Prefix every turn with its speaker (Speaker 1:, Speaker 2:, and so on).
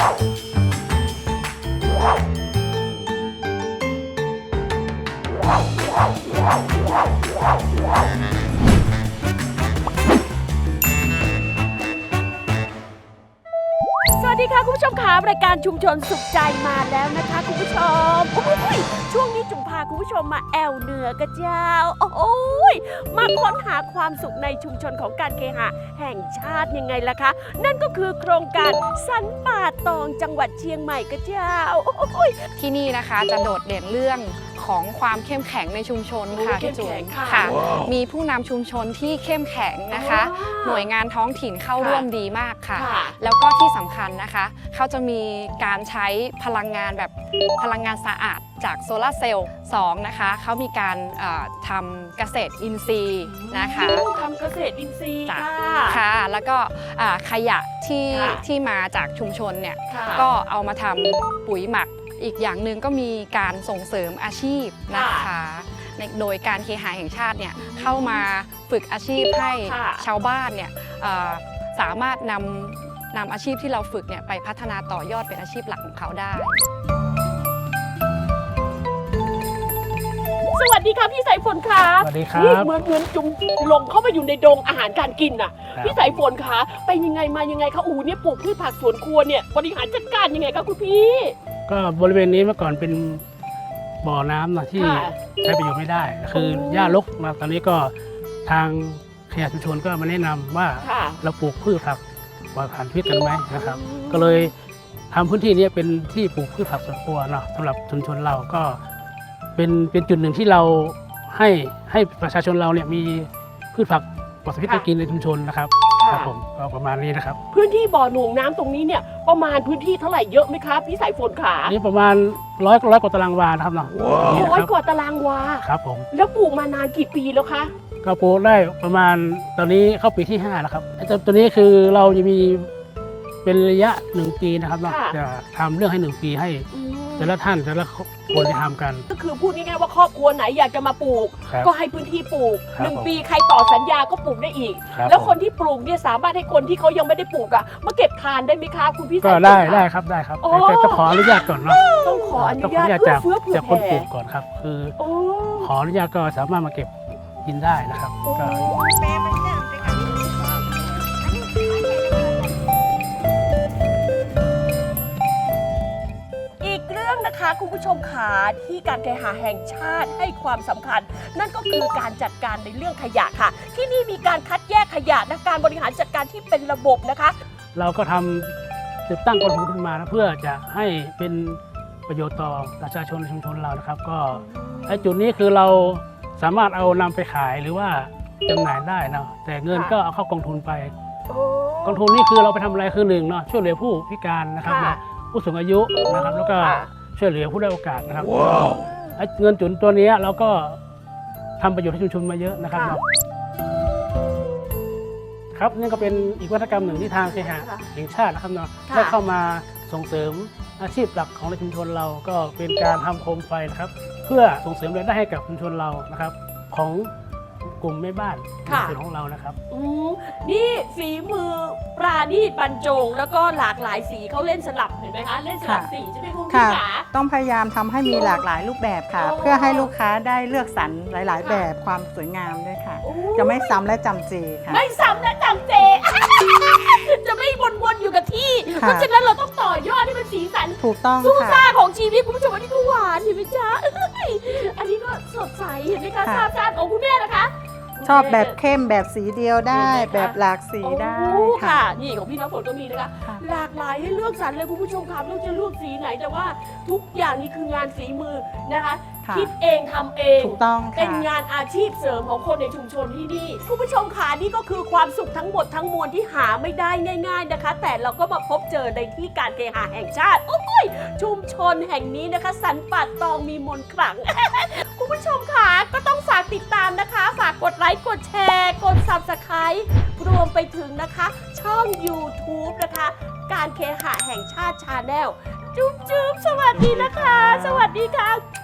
Speaker 1: สวัสดีค่ะ คุณผู้ชมค่ะรายการชุมชนสุขใจมาแล้วนะคะ คุณผู้ชมาคุณผู้ชมมาแอวเหนือกระเจ้า โอ้ยมาค้นหาความสุขในชุมชนของการเคหะ แห่งชาติยังไงล่ะคะ นั่นก็คือโครงการสันป่าตองจังหวัดเชียงใหม่กระเจ้า โอ้ย
Speaker 2: ที่นี่นะคะจะโดดเด่นเรื่อง ของความเข้มแข็งในชุมชนค่ะ
Speaker 1: โอ้เข้
Speaker 2: พี่
Speaker 1: ม
Speaker 2: จุ๋
Speaker 1: แข็
Speaker 2: ม
Speaker 1: งค่ะ
Speaker 2: ค่ะ มีผู้นำชุมชนที่เข้มแข็งนะคะ
Speaker 1: ว้าว
Speaker 2: หน่วยงานท้องถิ่นเข้า
Speaker 1: ค่ะ
Speaker 2: ร่วมดีมากค่ะ
Speaker 1: ค่ะ
Speaker 2: แล้วก็ที่สำคัญนะคะ เขาจะมีการใช้พลังงานแบบพลังงานสะอาดจากโซลาร์เซลล์2นะคะ เขามีการเอ่อทำเกษตรอินทรีย์นะคะ
Speaker 1: ทำเกษตรอินทรีย์
Speaker 2: จ้ะ
Speaker 1: ค่ะ
Speaker 2: ค่ะ แล้วก็อ่าขยะที่
Speaker 1: ค่ะ
Speaker 2: ที่มาจากชุมชนเนี่ย
Speaker 1: ค่ะ
Speaker 2: ก็เอามาทำปุ๋ยหมัก อีกอย่างหนึ่งก็มีการส่งเสริมอาชีพนะคะในโดยการเคหะแห่งชาติเนี่ยเข้ามาฝึกอาชีพให้
Speaker 1: ค่ะ
Speaker 2: ชาวบ้านเนี่ยเอ่อสามารถนำนำอาชีพที่เราฝึกเนี่ยไปพัฒนาต่อยอดเป็นอาชีพหลักของเขาได้
Speaker 1: สวัสดีค่ะพี่สายฝนค่ะ
Speaker 3: สวัสดีครั
Speaker 1: นี่
Speaker 3: บ
Speaker 1: เหมือนเหมือนจุ่มลงเข้าไปอยู่ในดงอาหารการกินน่ะ
Speaker 3: ครับ
Speaker 1: พี่สายฝนคะไปยังไงมายังไงคะอูเนี่ยปลูกพืชผักสวนครัวเนี่ยบริหารจัดการยังไงคะคุณพี่
Speaker 3: ก็บริเวณนี้เมื่อก่อนเป็นบ่อน้ำนะที่
Speaker 1: ค่ะ
Speaker 3: ใช้ประโยชน์ไม่ได้ คือ
Speaker 1: โอ้
Speaker 3: หญ้ารกมาตอนนี้ก็ทางขยะชุมชนก็มาแนะนำว่า
Speaker 1: ค่ะ
Speaker 3: เราปลูกพืชผักปลอดสารพิษกันไหมนะครับ
Speaker 1: อืม
Speaker 3: ก็เลยทำพื้นที่นี้เป็นที่ปลูกพืชผักสวนครัวเนาะสำหรับชุมชนเราก็เป็นเป็นจุดหนึ่งที่เราให้ให้ประชาชนเราเนี่ยมีพืชผักปลอดสารพิษ
Speaker 1: ค่ะ
Speaker 3: ไปกินในชุมชนนะครับ ค
Speaker 1: ค่ะ
Speaker 3: รับผมก็ประมาณนี้นะครับ
Speaker 1: พื้นที่บ่อหน่วงน้ำตรงนี้เนี่ยประมาณพื้นที่เท่าไหร่เยอะไหมคะพี่สายฝนขา
Speaker 3: อันนี้ประมาณร้อยร้อยกว่าตารางวานะครับเนาะนี่นะ
Speaker 1: ร้อย
Speaker 3: ครับ
Speaker 1: กว่าตารางวา
Speaker 3: ครับผม
Speaker 1: แล้วปลูกมานานกี่ปีแล้วคะ
Speaker 3: ก็ปลูกได้ประมาณตอนนี้เข้าปีที่5แล้วครับไอ้ตัวตัวนี้คือเราจะมีเป็นระยะ1ปีนะครับเนาะ
Speaker 1: ค่ะ
Speaker 3: จะทำเรื่องให้1ปีให้
Speaker 1: อืม
Speaker 3: แต่ละท่านแต่ละคนจะทำกัน
Speaker 1: ก็คือพูดง่ายๆว่าครอบครัวไหนอยากจะมาปลูก
Speaker 3: ครับ
Speaker 1: ก็ให้พื้นที่ปลูก
Speaker 3: ครับ
Speaker 1: หนึ่ง
Speaker 3: ผม
Speaker 1: ปีใครต่อสัญญาก็ปลูกได้อีก
Speaker 3: รับ
Speaker 1: แล้วคน
Speaker 3: ผม
Speaker 1: ที่ปลูกเนี่ยสามารถให้คนที่เขายังไม่ได้ปลูกอะมาเก็บทานได้ไหมคะคุณพี่
Speaker 3: ก็
Speaker 1: สายฝน
Speaker 3: ได้
Speaker 1: คะ
Speaker 3: ได้ครับได้ครับ
Speaker 1: โอ้
Speaker 3: แต่ต้องขออนุญาตก่อนเนาะ
Speaker 1: ต้องขออนุ
Speaker 3: ต้องขอ
Speaker 1: ญา
Speaker 3: อ
Speaker 1: ต
Speaker 3: นุญาต
Speaker 1: เอื้อ
Speaker 3: จาก
Speaker 1: เฟื้อเผื่อ
Speaker 3: จากคนป
Speaker 1: แผ่
Speaker 3: ลูกก่อนครับ คือ
Speaker 1: โอ้
Speaker 3: ขออนุญาตก็สามารถมาเก็บกินได้นะครับก็
Speaker 1: อี ผู้ชมขาที่การเคหาแห่งชาติให้ความสำคัญ นั่นก็คือการจัดการในเรื่องขยะค่ะ ที่นี่มีการคัดแยกขยะและการบริหารจัดการที่เป็นระบบนะคะ
Speaker 3: เราก็ทำติดตั้งกองทุนขึ้นมานะเพื่อจะให้เป็นประโยชน์ต่อประชาชนในชุมชนเรานะครับ ก็ไอ้จุดนี้คือเราสามารถเอานำไปขายหรือว่าจำหน่ายได้เนาะแต่เงิน
Speaker 1: ค่ะ
Speaker 3: ก็เอาเข้ากองทุนไปกองทุนนี่คือเราไปทำอะไรคือหนึ่งเนาะช่วยเหลือผู้พิการนะครับ
Speaker 1: ค่ะ
Speaker 3: นะผู้สูงอายุนะครับแล้วก็
Speaker 1: ค่ะ
Speaker 3: ช่วยเหลือผู้ได้อยโอกาสนะครับไอ้เงินจุนตัวเนี้ยเราก็ทำประโยชน์ให้ชุมชนมาเยอะนะครับ
Speaker 1: ค่ะ
Speaker 3: เนาะครับนี่ก็เป็นอีกวัฒกรรมหนึ่งที่ทางเคหะ
Speaker 1: ค่ะ
Speaker 3: แห่งชาตินะครับเนาะ
Speaker 1: ค่ะ
Speaker 3: ได้เข้ามาส่งเสริมอาชีพหลักของในชุมชนเราก็เป็นการทำโคมไฟนะครับ เพื่อส่งเสริมรายได้ให้กับชุมชนเรานะครับ ของ กลุ่มแม่บ้านใน
Speaker 1: ค่ะ
Speaker 3: ส่วนของเรานะครับ
Speaker 1: อืมนี่ฝีมือปราณีตบรรจง แล้วก็หลากหลายสีเขาเล่นสลับเห็นไหมคะ เล่นสลับ
Speaker 4: ค่ะ
Speaker 1: สีใช่ไหมคุณพี่
Speaker 4: ค่ะ
Speaker 1: ขา
Speaker 4: ต้องพยายามทำให้มีหลากหลายรูปแบบค่ะ
Speaker 1: อ๋อ
Speaker 4: เพื่อให้ลูกค้าได้เลือกสรรหลาย
Speaker 1: ค่ะ
Speaker 4: ๆแบบความสวยงามด้วยค่ะ
Speaker 1: โอ้
Speaker 4: จะไม่ซ้ำและจำเจค่ะ
Speaker 1: ไม่ซ้ำและจำเจ จะไม่วนๆอยู่กับที่
Speaker 4: ค่ะ
Speaker 1: เพราะฉะนั้นเราต้องต่อยอดให้มันสีสัน
Speaker 4: ถูกต้อง
Speaker 1: สู้
Speaker 4: ค่ะ
Speaker 1: ซ่าของชีวิตคุณผู้ชมอันนี้ก็หวานเห็นไหมจ๊ะเอ้ยอันนี้ก็ สดใสเห็นไหมคะ
Speaker 4: ค่ะ
Speaker 1: ซาบซ่านของคุณแม่นะคะ
Speaker 4: ชอบแบบเข้มแบบสีเดียวได้
Speaker 1: เห็นไหมคะ
Speaker 4: แบบหลากสีได้
Speaker 1: โอ้ค่ะ
Speaker 4: ค่ะ
Speaker 1: นี่ของพี่น้ำฝนก็มีนะคะ
Speaker 4: ค่ะ
Speaker 1: หลากหลายให้เลือกสรรเลยคุณผู้ชมค่ะไม่รู้จะเลือกสีไหนแต่ว่าทุกอย่างนี่คืองานฝีมือนะคะ
Speaker 4: ค่ะ
Speaker 1: คิดเองทำเอง
Speaker 4: ถูกต้อง
Speaker 1: เป็น
Speaker 4: ค่ะ
Speaker 1: งานอาชีพเสริมของคนในชุมชนที่นี่คุณผู้ชมค่ะนี่ก็คือความสุขทั้งหมดทั้งมวลที่หาไม่ได้ง่าย ๆนะคะ แต่เราก็มาพบเจอในที่การเคหะแห่งชาติ โอ้ยชุมชนแห่งนี้นะคะ สันป่าตองมีมนต์ขลัง คุณผู้ชมค่ะก็ต้องฝากติดตามนะคะ ฝากกดไลค์กดแชร์ กด subscribe รวมไปถึงนะคะ ช่อง YouTube นะคะ การเคหะแห่งชาติชาแนลจุ๊บจุ๊บสวัสดีนะคะ สวัสดีค่ะ